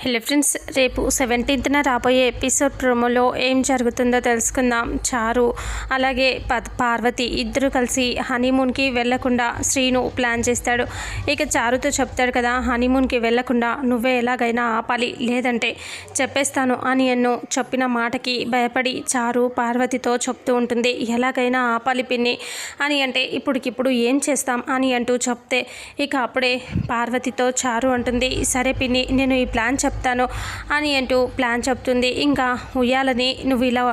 Hello friends రేపు సెవెంటీన్త్న రాబోయే ఎపిసోడ్ ప్రోమోలో ఏం జరుగుతుందో తెలుసుకుందాం. చారు అలాగే ప- పార్వతి ఇద్దరు కలిసి హనీమూన్కి వెళ్ళకుండా శ్రీను ప్లాన్ చేస్తాడు. ఇక చారుతో చెప్తాడు కదా హనీమూన్కి వెళ్ళకుండా నువ్వే ఎలాగైనా ఆపాలి లేదంటే చెప్పేస్తాను అని ఎన్నో చెప్పిన మాటకి భయపడి చారు పార్వతితో చెప్తూ ఉంటుంది. ఎలాగైనా ఆపాలి పిన్ని అని అంటే ఇప్పటికిప్పుడు ఏం చేస్తాం అని అంటూ చెప్తే ఇక అప్పుడే పార్వతితో చారు అంటుంది సరే పిన్ని నేను ఈ ప్లాన్ చెప్తాను అని అంటూ ప్లాన్ చెప్తుంది. ఇంకా ఉయ్యాలని నువ్వు ఇలా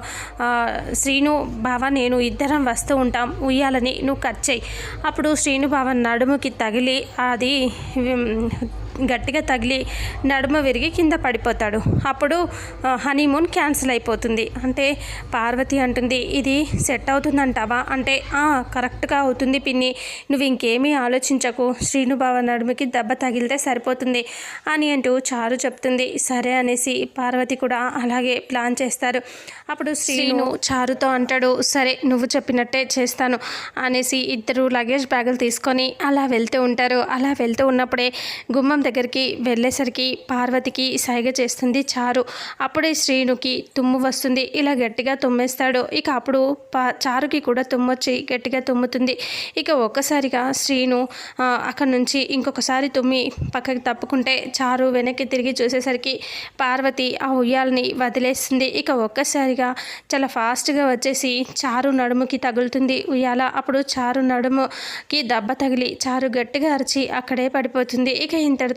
శ్రీను బావ నేను ఇద్దరం వస్తూ ఉంటాం. ఉయ్యాలని నువ్వు కట్ చేయి. అప్పుడు శ్రీను బావ నడుముకి తగిలి అది గట్టిగా తగిలి నడుమ విరిగి కింద పడిపోతాడు. అప్పుడు హనీమూన్ క్యాన్సిల్ అయిపోతుంది. అంటే పార్వతి అంటుంది ఇది సెట్ అవుతుందంటావా? అంటే "ఆ, కరెక్ట్గా అవుతుంది పిన్ని. నువ్వు ఇంకేమీ ఆలోచించకు. శ్రీనుబావ నడుముకి దెబ్బ తగిలితే సరిపోతుంది అని అంటూ చారు చెప్తుంది. సరే అనేసి పార్వతి కూడా అలాగే ప్లాన్ చేస్తారు. అప్పుడు శ్రీను చారుతో అంటాడు సరే నువ్వు చెప్పినట్టే చేస్తాను అనేసి ఇద్దరు లగేజ్ బ్యాగులు తీసుకొని అలా వెళ్తూ ఉంటారు. అలా వెళ్తూ ఉన్నప్పుడే గుమ్మం దగ్గరికి వెళ్ళేసరికి పార్వతికి సైగ చేస్తుంది చారు అప్పుడే శ్రీనుకి తుమ్ము వస్తుంది ఇలా గట్టిగా తుమ్మేస్తాడు. ఇక అప్పుడు పా చారుకి కూడా తుమ్మొచ్చి గట్టిగా తుమ్ముతుంది. ఇక ఒక్కసారిగా శ్రీను అక్కడ నుంచి ఇంకొకసారి తుమ్మి పక్కకి తప్పుకుంటే చారు వెనక్కి తిరిగి చూసేసరికి పార్వతి ఆ ఉయ్యాలని వదిలేస్తుంది. ఇక ఒక్కసారిగా చాలా ఫాస్ట్గా వచ్చేసి చారు నడుముకి తగులుతుంది. ఉయ్యాల అప్పుడు చారు నడుముకి దెబ్బ తగిలి చారు గట్టిగా అరిచి అక్కడే పడిపోతుంది. ఇక ఇంతటితో